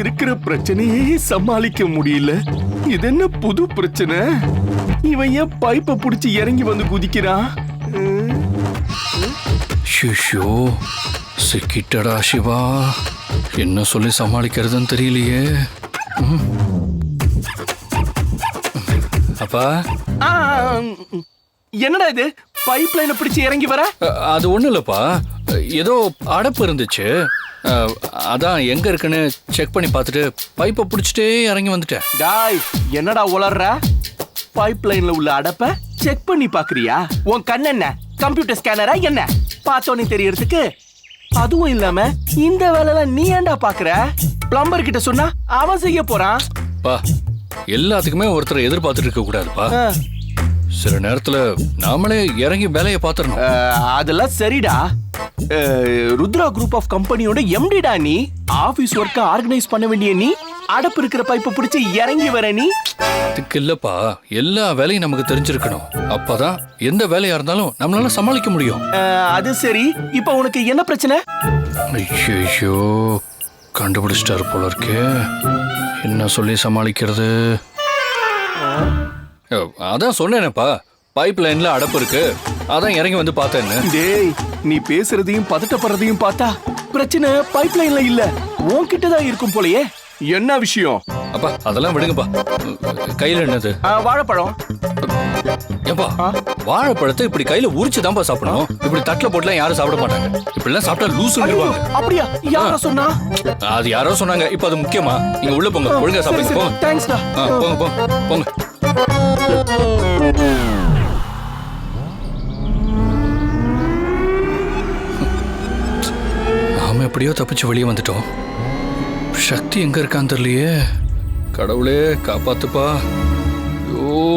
இருக்கிற பிரச்சனையே சமாளிக்க முடியல. இது என்ன புது பிரச்சனை? இவன் ஏன் பைப்ப பிடிச்சி இறங்கி வந்து குதிக்கிறான்? ஷிஷோ சிக்கிட்டடா சிவா. என்ன சொல்லி சமாளிக்கிறதுன்னு தெரியலையே. அப்பா? என்னடா இது? பைப் லைனை பிடிச்சி இறங்கி வர? அது ஒண்ணு இல்லப்பா. ஏதோ அடப்பு இருந்துச்சு. அதான் எங்க இருக்குன்னு செக் பண்ணி பார்த்துட்டு பைப்பை பிடிச்சிட்டே இறங்கி வந்துட்டேன். டாய் என்னடா உளர்ற? பைப் லைன்ல உள்ள அடப்ப செக் பண்ணி பாக்குறியா உன் கண் என்ன? கம்ப்யூட்டர் ஸ்கேனரா என்ன? பார்த்தோன்னே தெரியறதுக்கு அதுவும் இல்லாம இந்த வேலைலாம் நீ ஏன்டா பாக்குற பிளம்பர் கிட்ட சொன்னா அவன் செய்ய போறான். பா எல்லாத்துக்குமே ஒருத்தரை எதிர்பார்த்துட்டு இருக்க கூடாதுப்பா. சில நேரத்துல நாமளே இறங்கி வேலையை அஹ், அதெல்லாம் சரிடா. ருத்ரா குரூப் ஆஃப் கம்பெனியோட எம்டிடா நீ? ஆபீஸ் ஒர்க்க ஆர்கனைஸ் பண்ண வேண்டிய நீ? அடப்பு இருக்கிற பைப்பை பிடிச்சு இறங்கி வர நீ? அதுக்கு இல்லப்பா. எல்லா வேலையும் நமக்கு தெரிஞ்சிருக்கணும். அப்பதான் எந்த வேலையா இருந்தாலும் நம்மளால சமாளிக்க முடியும். அது சரி. இப்போ உனக்கு என்ன பிரச்சனை? ஐயோ கண்டுபிடிச்சிட்டாரு போல இருக்கே. என்ன சொல்லி சமாளிக்கிறது? அதான் சொன்னேனேப்பா. பைப் லைன்ல அடப்பு இருக்கு. அதான் இறங்கி வந்து பார்த்தேன்னு. நீ பேசுறதையும் பதட்டப்படுறதையும் பார்த்தா பிரச்சனை பைப் லைன்ல இல்ல. உன்கிட்ட தான் இருக்கும் போலயே. என்ன விஷயம்? அப்பா அதெல்லாம் விடுங்கப்பா. கையில என்னது? வாழைப்பழம். ஏப்பா? வாழைப்பழத்தை இப்படி கையில உரிச்சு தான்ப்பா சாப்பிடணும் இப்படி தட்டுல போட்டுலாம் யாரும் சாப்பிட மாட்டாங்க. இப்படிலாம் சாப்பிட்டா லூசுங்கிடுவாங்க அப்படியா? யார சொன்னா? அது யாரோ சொன்னாங்க. இப்ப அது முக்கியமா? நீங்க உள்ள போங்க. ஒழுங்கா சாப்பிடுங்க. போங்க. போங்க போங்க. போங்க. எப்படியோ தப்பிச்சு வெளியே வந்துட்டோம். சக்தி எங்க இருக்கான்னு தெரியலையே. கடவுளே காப்பாத்துப்பா. ஐயோ.